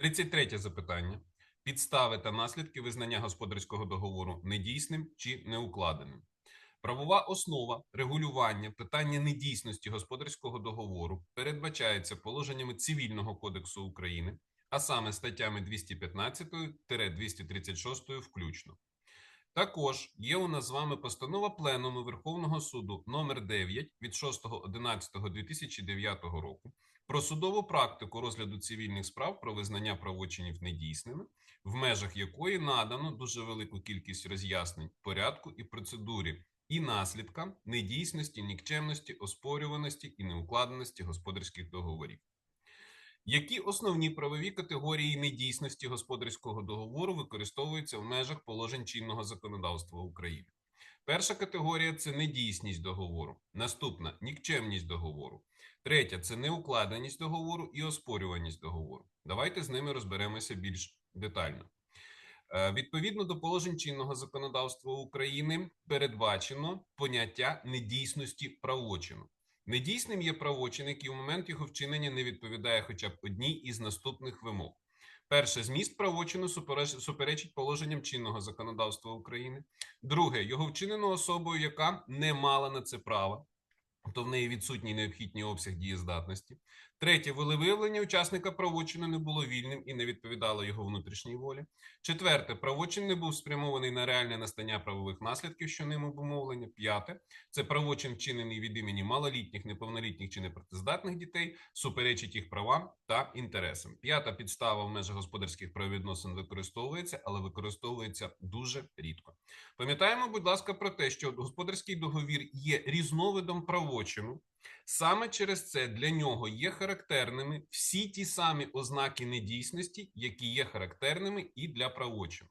33 запитання. Підстави та наслідки визнання господарського договору недійсним чи неукладеним. Правова основа регулювання питання недійсності господарського договору передбачається положеннями Цивільного кодексу України, а саме статтями 215-236 включно. Також є у нас з вами постанова Пленуму Верховного суду номер 9 від 6.11.2009 року про судову практику розгляду цивільних справ про визнання правочинів недійсними, в межах якої надано дуже велику кількість роз'яснень порядку і процедурі і наслідкам недійсності, нікчемності, оспорюваності і неукладеності господарських договорів. Які основні правові категорії недійсності господарського договору використовуються в межах положень чинного законодавства України? Перша категорія це недійсність договору. Наступна нікчемність договору. Третя це неукладеність договору і оспорюваність договору. Давайте з ними розберемося більш детально. Е, Відповідно до положень чинного законодавства України передбачено поняття недійсності правочину. Недійсним є правочин, який в момент його вчинення не відповідає хоча б одній із наступних вимог. Перше, зміст правочину суперечить положенням чинного законодавства України. Друге, його вчинено особою, яка не мала на це права, то в неї відсутній необхідний обсяг дієздатності. Третє, волевиявлення учасника правочину не було вільним і не відповідало його внутрішній волі. Четверте, правочин не був спрямований на реальне настання правових наслідків, що ним обумовлення. П'яте, це правочин вчинений від імені малолітніх, неповнолітніх чи непрацездатних дітей, суперечить їх правам та інтересам. П'ята підстава в межах господарських правовідносин використовується, але використовується дуже рідко. Пам'ятаємо, будь ласка, про те, що господарський договір є різновидом правочину. Саме через це для нього є характерними всі ті самі ознаки недійсності, які є характерними і для правочину.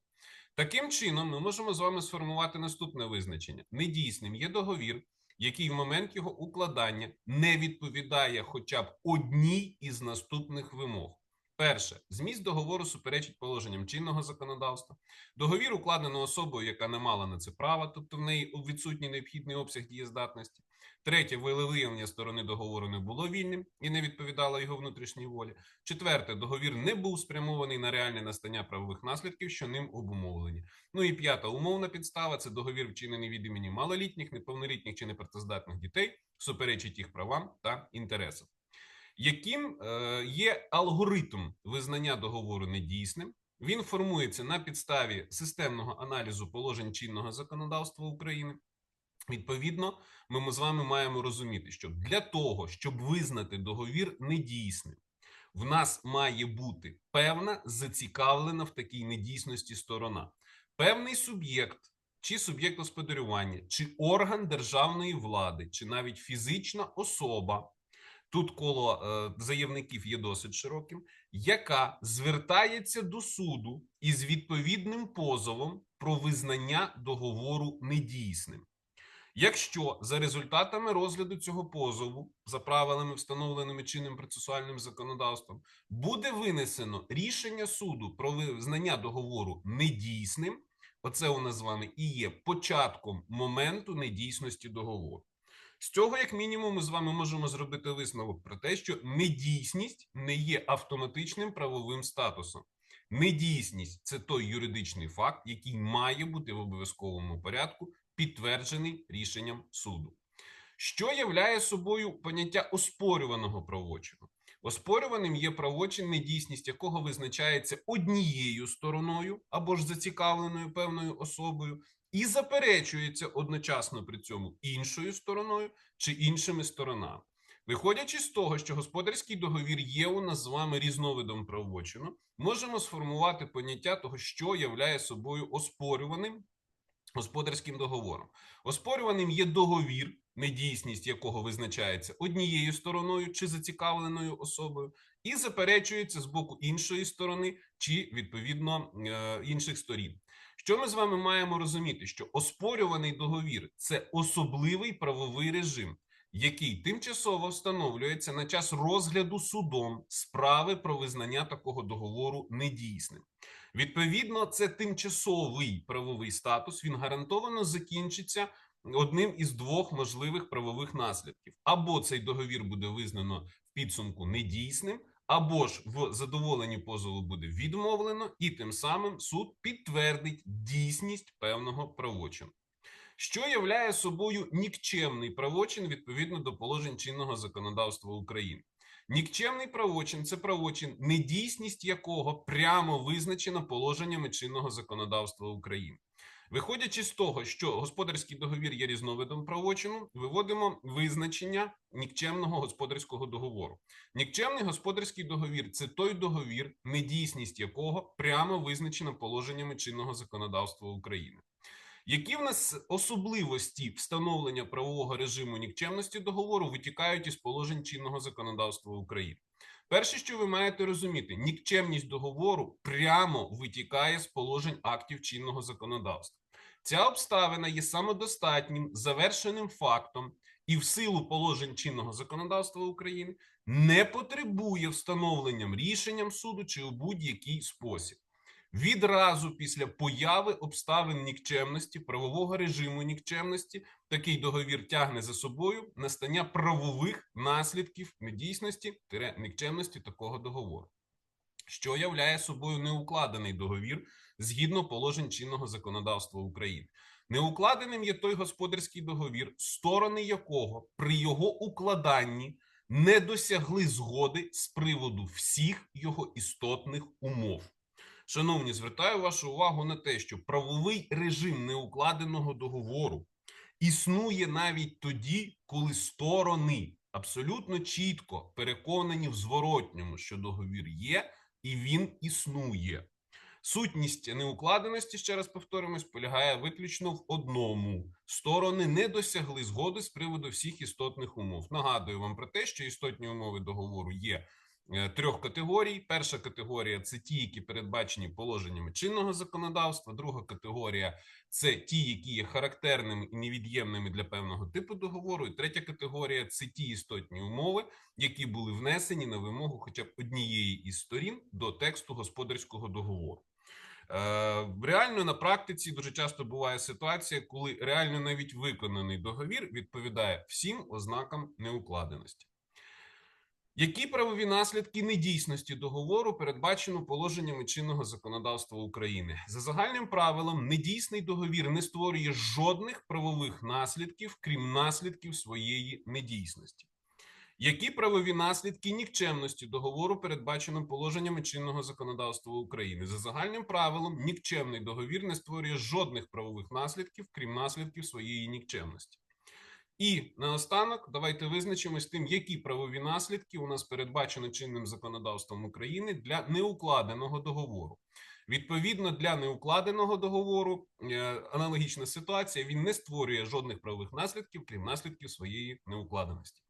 Таким чином, ми можемо з вами сформувати наступне визначення: недійсним є договір, який в момент його укладання не відповідає хоча б одній із наступних вимог. Перше, зміст договору суперечить положенням чинного законодавства. Договір укладено особою, яка не мала на це права, тобто в неї відсутній необхідний обсяг дієздатності. Третє, волевиявлення сторони договору не було вільним і не відповідало його внутрішній волі. Четверте, договір не був спрямований на реальне настання правових наслідків, що ним обумовлені. Ну і п'ята умовна підстава це договір, вчинений від імені малолітніх, неповнолітніх чи непрацездатних дітей, суперечить їх правам та інтересам. Яким е, є алгоритм визнання договору недійсним? Він формується на підставі системного аналізу положень чинного законодавства України. Відповідно, ми з вами маємо розуміти, що для того, щоб визнати договір недійсним, в нас має бути певна зацікавлена в такій недійсності сторона, певний суб'єкт, чи суб'єкт господарювання, чи орган державної влади, чи навіть фізична особа. Тут коло е, заявників є досить широким, яка звертається до суду із відповідним позовом про визнання договору недійсним. Якщо за результатами розгляду цього позову, за правилами, встановленими чинним процесуальним законодавством, буде винесено рішення суду про визнання договору недійсним, оце у нас з вами і є початком моменту недійсності договору. З цього, як мінімум, ми з вами можемо зробити висновок про те, що недійсність не є автоматичним правовим статусом. Недійсність це той юридичний факт, який має бути в обов'язковому порядку підтверджений рішенням суду. Що являє собою поняття оспорюваного правочину? Оспорюваним є правочин, недійсність якого визначається однією стороною або ж зацікавленою певною особою, і заперечується одночасно при цьому іншою стороною чи іншими сторонами. Виходячи з того, що господарський договір є у нас з вами різновидом правочину, можемо сформувати поняття того, що являє собою оспорюваним господарським договором. Оспорюваним є договір, недійсність якого визначається однією стороною чи зацікавленою особою, і заперечується з боку іншої сторони чи відповідно е, інших сторін. Що ми з вами маємо розуміти? Що оспорюваний договір це особливий правовий режим, який тимчасово встановлюється на час розгляду судом справи про визнання такого договору недійсним. Відповідно, це тимчасовий правовий статус. Він гарантовано закінчиться одним із двох можливих правових наслідків: або цей договір буде визнано в підсумку недійсним, або ж в задоволенні позову буде відмовлено, і тим самим суд підтвердить дійсність певного правочину. Що являє собою нікчемний правочин відповідно до положень чинного законодавства України? Нікчемний правочин це правочин, недійсність якого прямо визначена положеннями чинного законодавства України. Виходячи з того, що господарський договір є різновидом правочину, виводимо визначення нікчемного господарського договору. Нікчемний господарський договір це той договір, недійсність якого прямо визначена положеннями чинного законодавства України. Які в нас особливості встановлення правового режиму нікчемності договору витікають із положень чинного законодавства України? Перше, що ви маєте розуміти, нікчемність договору прямо витікає з положень актів чинного законодавства. Ця обставина є самодостатнім завершеним фактом і в силу положень чинного законодавства України не потребує встановленням рішенням суду чи у будь-який спосіб. Відразу після появи обставин нікчемності, правового режиму нікчемності, такий договір тягне за собою настання правових наслідків недійсності нікчемності такого договору, що являє собою неукладений договір згідно положень чинного законодавства України. Неукладеним є той господарський договір, сторони якого при його укладанні не досягли згоди з приводу всіх його істотних умов. Шановні, звертаю вашу увагу на те, що правовий режим неукладеного договору існує навіть тоді, коли сторони абсолютно чітко переконані в зворотньому, що договір є і він існує. Сутність неукладеності, ще раз повторимось, полягає виключно в одному: сторони не досягли згоди з приводу всіх істотних умов. Нагадую вам про те, що істотні умови договору є трьох категорій. Перша категорія це ті, які передбачені положеннями чинного законодавства. Друга категорія це ті, які є характерними і невід'ємними для певного типу договору. І третя категорія це ті істотні умови, які були внесені на вимогу, хоча б однієї із сторін до тексту господарського договору. Е, Реально на практиці дуже часто буває ситуація, коли реально навіть виконаний договір відповідає всім ознакам неукладеності. Які правові наслідки недійсності договору передбачено положеннями чинного законодавства України? За загальним правилом, недійсний договір не створює жодних правових наслідків, крім наслідків своєї недійсності. Які правові наслідки нікчемності договору передбачено положеннями чинного законодавства України? За загальним правилом, нікчемний договір не створює жодних правових наслідків, крім наслідків своєї нікчемності. І наостанок давайте визначимось тим, які правові наслідки у нас передбачено чинним законодавством України для неукладеного договору. Відповідно для неукладеного договору е, аналогічна ситуація він не створює жодних правових наслідків, крім наслідків своєї неукладеності.